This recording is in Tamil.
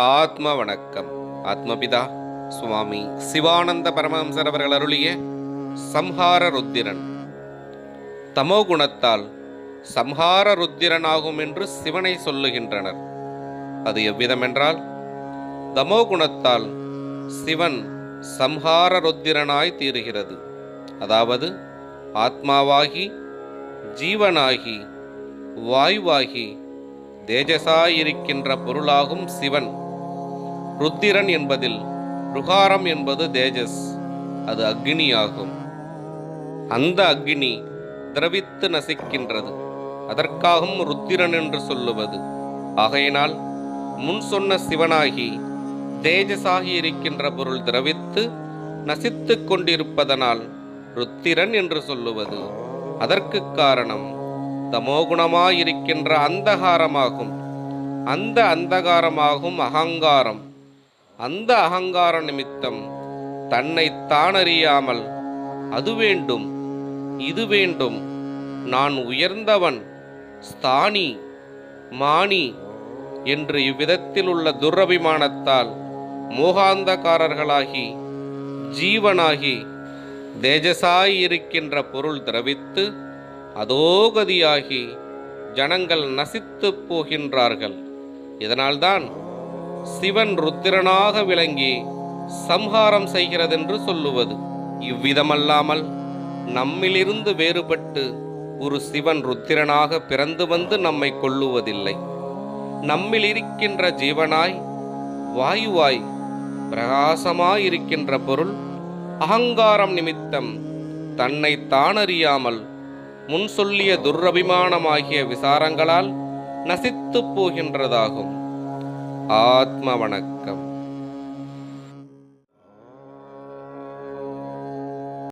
ஆத்ம வணக்கம் ஆத்மபிதா சுவாமி சிவானந்த பரமஹம்சர் அவர்கள் அருளிய சம்ஹார ருத்திரன் தமோ குணத்தால் சம்ஹார ருத்திரனாகும் என்று சிவனை சொல்லுகின்றனர். அது எவ்விதமென்றால் தமோ குணத்தால் சிவன் சம்ஹார ருத்திரனாய் தீருகிறது. அதாவது ஆத்மாவாகி ஜீவனாகி வாயுவாகி தேஜசாயிருக்கின்ற பொருளாகும் சிவன். ருத்திரன் என்பதில் ருகாரம் என்பது தேஜஸ் அது அக்னியாகும். அந்த அக்னி திரவித்து நசிக்கின்றது அதற்காகவும் ருத்திரன் என்று சொல்லுவது. ஆகையினால் முன் சொன்ன சிவனாகி தேஜசாகி இருக்கின்ற பொருள் திரவித்து நசித்து கொண்டிருப்பதனால் ருத்திரன் என்று சொல்லுவது. அதற்கு காரணம் தமோகுணமாயிருக்கின்ற அந்தகாரமாகும். அந்த அந்தகாரமாகும் அகங்காரம். அந்த அகங்கார நிமித்தம் தன்னை தானறியாமல் அது வேண்டும் இது வேண்டும் நான் உயர்ந்தவன் ஸ்தானி மானி என்று இவ்விதத்தில் உள்ள துரபிமானத்தால் மோகாந்தக்காரர்களாகி ஜீவனாகி தேஜசாய் இருக்கின்ற பொருள் திரவித்து அதோகதியாகி ஜனங்கள் நசித்து போகின்றார்கள். இதனால்தான் சிவன் ருத்திரனாக விளங்கி சம்ஹாரம் செய்கிறதென்று சொல்லுவது இவ்விதமல்லாமல் நம்மிலிருந்து வேறுபட்டு ஒரு சிவன் ருத்திரனாக பிறந்து வந்து நம்மை கொள்ளுவதில்லை நம்மில் இருக்கின்ற ஜீவனாய் வாயுவாய் பிரகாசமாயிருக்கின்ற பொருள் அகங்காரம் நிமித்தம் தன்னை தானறியாமல் முன் சொல்லிய துரபிமானமாகிய விசாரங்களால் நசித்துப் போகின்றதாகும். ஆத்ம வணக்கம்.